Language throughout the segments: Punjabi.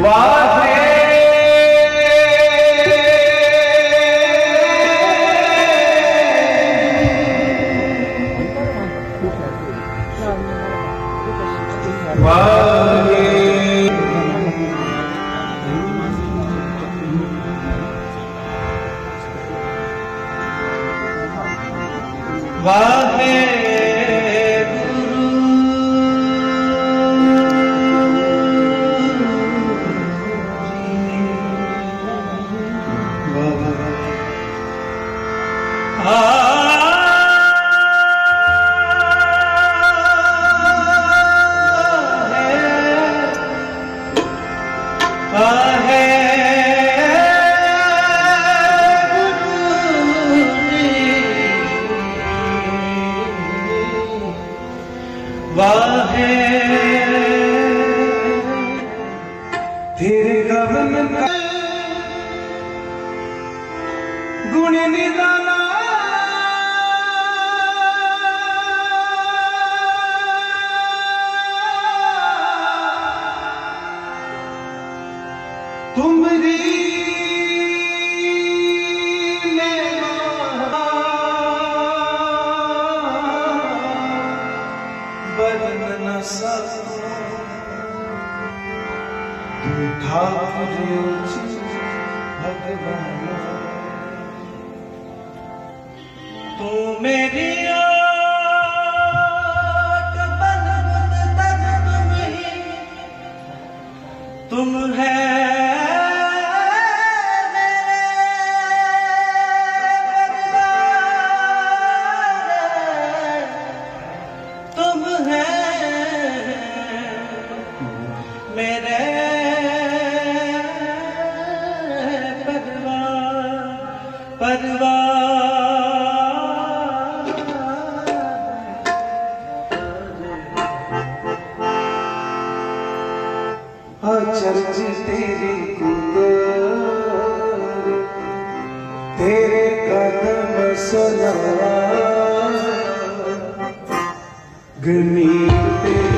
Wow, wow. Wow. वाहे ਮੇਰੇ ਪਰਵਾ ਚਰਚ ਤੇਰੀ ਕੁੰਦਰ ਤੇਰੇ ਕਦਮ ਸਲਾਮ ਗਮੀ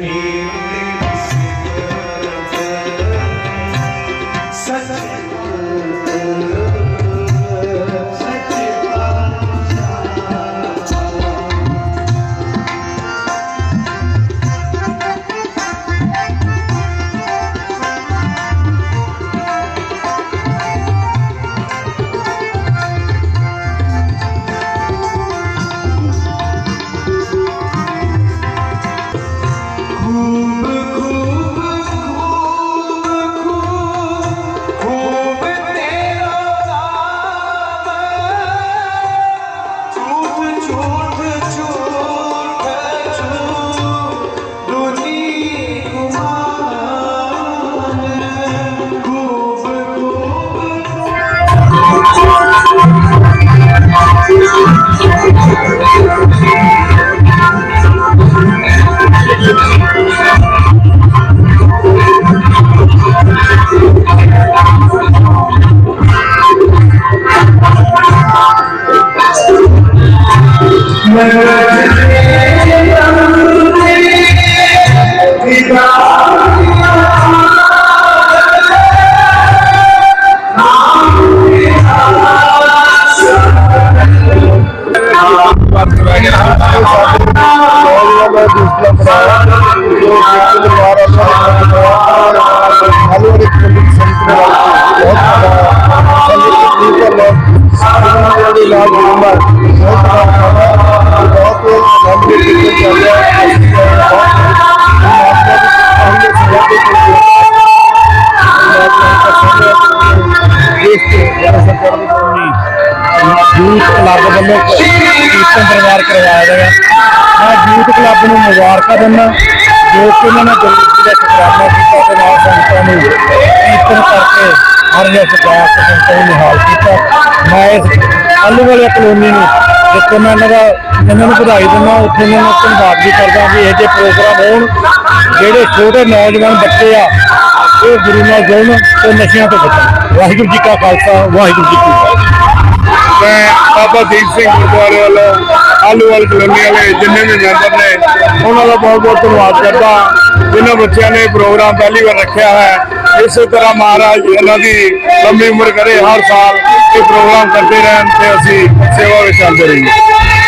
mim. ਯੂਥ ਕਲੱਬ ਵੱਲੋਂ ਕੀਰਤਨ ਦਰਬਾਰ ਕਰਵਾਇਆ ਗਿਆ। ਮੈਂ ਯੂਥ ਕਲੱਬ ਨੂੰ ਮੁਬਾਰਕਾਂ ਦਿੰਦਾ ਜੋ ਕਿ ਉਹਨਾਂ ਨੇ ਗੁਰੂ ਜੀ ਦਾ ਸ਼ੁਕਰਾਨਾ ਕੀਤਾ ਤੇ ਨਾਲ ਸੰਗਤਾਂ ਨੂੰ ਕੀਰਤਨ ਕਰਕੇ ਹਰ ਜਿਹਾ ਸਜਾਇਆ ਤੇ ਸੰਗਤਾਂ ਨੂੰ ਨਿਹਾਲ ਕੀਤਾ। ਮੈਂ ਇਸ ਆਲੂ ਵਾਲੇ ਕਲੋਨੀ ਨੂੰ ਜਿੱਥੇ ਮੈਂ ਇਹਨਾਂ ਦਾ ਇਹਨਾਂ ਨੂੰ ਵਧਾਈ ਦਿੰਦਾ ਉੱਥੇ ਮੈਂ ਧੰਨਵਾਦ ਵੀ ਕਰਦਾ ਵੀ ਇਹ ਜਿਹੇ ਪ੍ਰੋਗਰਾਮ ਹੋਣ, ਜਿਹੜੇ ਛੋਟੇ ਨੌਜਵਾਨ ਬੱਚੇ ਆ ਉਹ ਗੁਰੂ ਨਾਲ ਜੁੜਨ ਤੇ ਨਸ਼ਿਆਂ ਤੋਂ ਬਚਣ। ਵਾਹਿਗੁਰੂ ਜੀ ਕਾ ਖਾਲਸਾ, ਵਾਹਿਗੁਰੂ ਜੀ ਕੀ ਫਤਿਹ। ਮੈਂ ਬਾਬਾ ਦੀਪ ਸਿੰਘ ਗੁਰਦੁਆਰੇ ਵੱਲੋਂ ਆਲੂਵਾਲ ਕਲੋਨੀ ਵਾਲੇ ਜਿੰਨੇ ਵੀ ਮੈਂਬਰ ਨੇ, ਉਹਨਾਂ ਦਾ ਬਹੁਤ ਬਹੁਤ ਧੰਨਵਾਦ ਕਰਦਾ ਜਿਨ੍ਹਾਂ ਬੱਚਿਆਂ ਨੇ ਪ੍ਰੋਗਰਾਮ ਪਹਿਲੀ ਵਾਰ ਰੱਖਿਆ ਹੈ, ਇਸੇ ਤਰ੍ਹਾਂ ਮਹਾਰਾਜ ਇਹਨਾਂ ਦੀ ਲੰਮੀ ਉਮਰ ਕਰੇ ਹਰ ਸਾਲ ਇਹ ਪ੍ਰੋਗਰਾਮ ਕਰਦੇ ਰਹਿਣ ਤੇ ਅਸੀਂ ਸੇਵਾ ਵਿੱਚ ਆਉਂਦੇ ਰਹੀਏ।